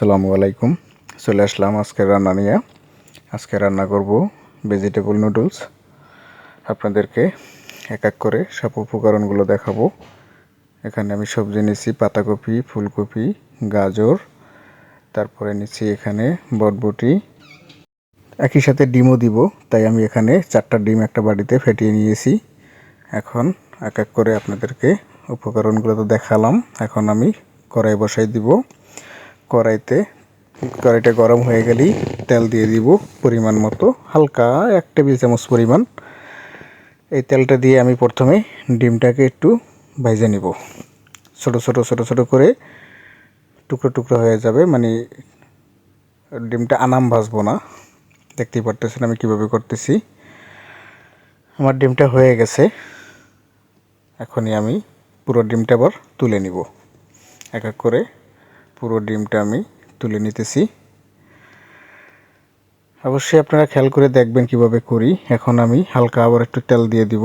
আসসালামু আলাইকুম। চলে আসলাম আজকের রান্না নিয়ে। আজকে রান্না করব ভেজিটেবল নুডলস আপনাদেরকে এক এক করে সব উপকরণগুলো দেখাবো। এখানে আমি সবজি নিচ্ছি পাতাকপি, ফুলকপি, গাজর। তারপরে নিচ্ছি এখানে বটবটি। একই সাথে ডিমও দিব, তাই আমি এখানে চারটা ডিম একটা বাড়িতে ফেটিয়ে নিয়েছি। এখন এক এক করে আপনাদেরকে উপকরণগুলো তো দেখালাম। এখন আমি কড়াই বসাই দিব। কড়াইতে, কড়াইটা গরম হয়ে গেলেই তেল দিয়ে দিব পরিমাণ মতো, হালকা এক টেবিল চামচ পরিমাণ। এই তেলটা দিয়ে আমি প্রথমে ডিমটাকে একটু ভাইজে নিব। ছোট ছোট ছোট ছোট করে টুকরো টুকরো হয়ে যাবে মানে ডিমটা আনাম ভাজবো না। দেখতেই পারতেছেন আমি কীভাবে করতেছি। আমার ডিমটা হয়ে গেছে। এখনই আমি পুরো ডিমটা আবার তুলে নিব। এক এক করে পুরো ডিমটা আমি তুলে নিতেছি। অবশ্যই আপনারা খেয়াল করে দেখবেন কীভাবে করি। এখন আমি হালকা আবার একটু তেল দিয়ে দিব।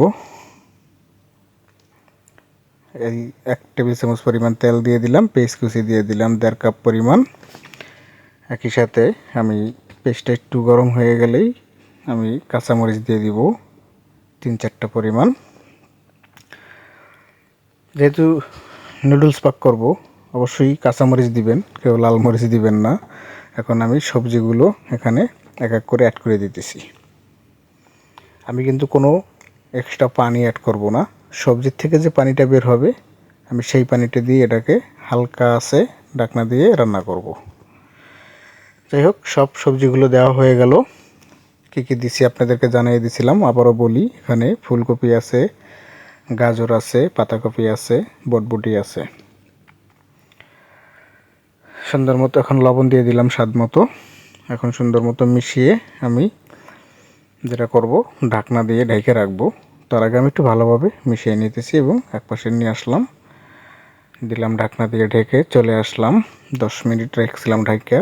এই এক টেবিল চামচ পরিমাণ তেল দিয়ে দিলাম পেস্ট কুচি দিয়ে দিলাম, দেড় কাপ পরিমাণ। একই সাথে আমি পেস্টটা একটু গরম হয়ে গেলেই আমি কাঁচামরিচ দিয়ে দিব, তিন চারটা পরিমাণ। যেহেতু নুডলস পাক করব অবশ্যই কাঁচামরিচ দিবেন, কেউ লাল মরিচ দিবেন না। এখন আমি সবজিগুলো এখানে এক এক করে অ্যাড করে দিতেছি। আমি কিন্তু কোনো এক্সট্রা পানি অ্যাড করব না। সবজির থেকে যে পানিটা বের হবে, আমি সেই পানিটা দিয়ে এটাকে হালকা আছে ডাকনা দিয়ে রান্না করব। যাই হোক, সব সবজিগুলো দেওয়া হয়ে গেল। কী কী দিছি আপনাদেরকে জানিয়ে দিছিলাম, আবারও বলি, এখানে ফুলকপি আছে, গাজর আছে, পাতাকপি আছে, বটবটি আছে। সুন্দর মতো এখন লবণ দিয়ে দিলাম স্বাদ মতো। এখন সুন্দর মতো মিশিয়ে আমি যেটা করব, ঢাকনা দিয়ে ঢেকে রাখব। তার আগে আমি একটু ভালোভাবে মিশিয়ে নিতেছি এবং এক পাশে নিয়ে আসলাম। দিলাম ঢাকনা দিয়ে ঢেকে চলে আসলাম। দশ মিনিট রেখেছিলাম ঢাকা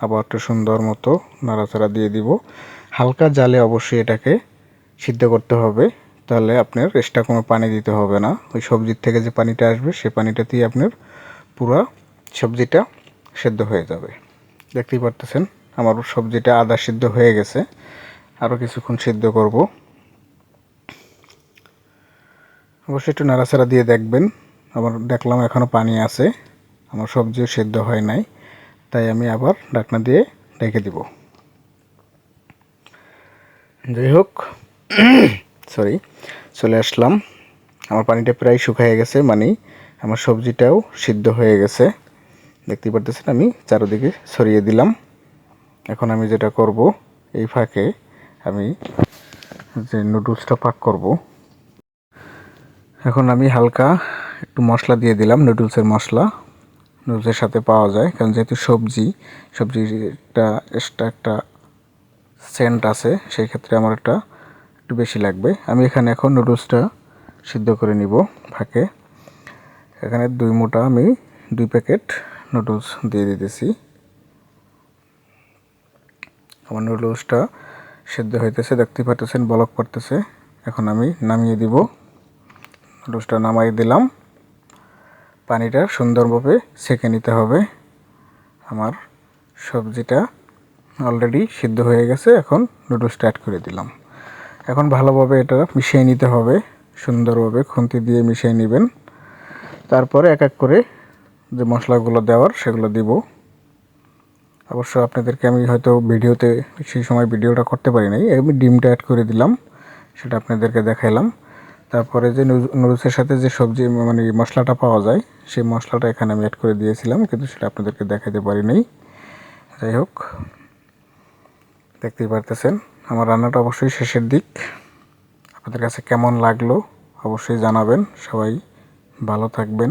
আবার একটু সুন্দর মতো নাড়াচাড়া দিয়ে দিব। হালকা জালে অবশ্যই এটাকে সিদ্ধ করতে হবে। তাহলে আপনার এক্সট্রা কোনো পানি দিতে হবে না। ওই সবজির থেকে যে পানিটা আসবে, সে পানিটাতেই আপনার পুরো সবজিটা সেদ্ধ হয়ে যাবে। দেখতেই পারতেছেন, আমার সবজিটা আদা সিদ্ধ হয়ে গেছে। আরও কিছুক্ষণ সিদ্ধ করব। অবশ্যই একটু নাড়াচাড়া দিয়ে দেখবেন। আবার দেখলাম এখনও পানি আছে, আমার সবজিও সেদ্ধ হয় নাই, তাই আমি আবার ডাকনা দিয়ে ঢেকে দিব। যাই হোক সরি চলে আসলাম। আমার পানিটা প্রায় শুকিয়ে গেছে মানে আমার সবজিটাও সিদ্ধ হয়ে গেছে। দেখতেই পারতেছেন, আমি চারোদিকে ছড়িয়ে দিলাম। এখন আমি যেটা করব, এই ফাঁকে আমি যে নুডলসটা পাক করব। এখন আমি হালকা একটু মশলা দিয়ে দিলাম, নুডলসের মশলা। নুডলসের সাথে পাওয়া যায়, কারণ যেহেতু সবজি সবজিটা এক্সট্রা একটা সেন্ট আছে, সেই ক্ষেত্রে আমার একটা একটু বেশি লাগবে। আমি এখানে এখন নুডলসটা সিদ্ধ করে নিব ফাঁকে। এখানে দুই মোটা আমি দুই প্যাকেট নুডলস দিয়ে দিতেছি। আমার নুডলসটা সেদ্ধ হইতেছে দেখতে পাচ্ছেন বলক পড়তেছে। এখন আমি নামিয়ে দিব। নুডলসটা নামাই দিলাম। পানিটা সুন্দরভাবে সেঁকে নিতে হবে। আমার সবজিটা অলরেডি সিদ্ধ হয়ে গেছে, এখন নুডলসটা অ্যাড করে দিলাম। এখন ভালোভাবে এটা মিশিয়ে নিতে হবে। সুন্দরভাবে খুন্তি দিয়ে মিশিয়ে নেবেন। তারপরে এক এক করে যে মশলাগুলো দেওয়ার, সেগুলো দিব। অবশ্য আপনাদেরকে আমি হয়তো ভিডিওতে সেই সময় ভিডিওটা করতে পারি নাই, আমি ডিমটা অ্যাড করে দিলাম, সেটা আপনাদেরকে দেখাইলাম। তারপরে যে নুডলসের সাথে যে সবজি মানে মশলাটা পাওয়া যায়, সেই মশলাটা এখানে আমি অ্যাড করে দিয়েছিলাম, কিন্তু সেটা আপনাদেরকে দেখাতে পারি নাই। যাই হোক, দেখতেই পারতেছেন, আমার রান্নাটা অবশ্যই শেষের দিক। আপনাদের কাছে কেমন লাগল অবশ্যই জানাবেন। সবাই ভালো থাকবেন।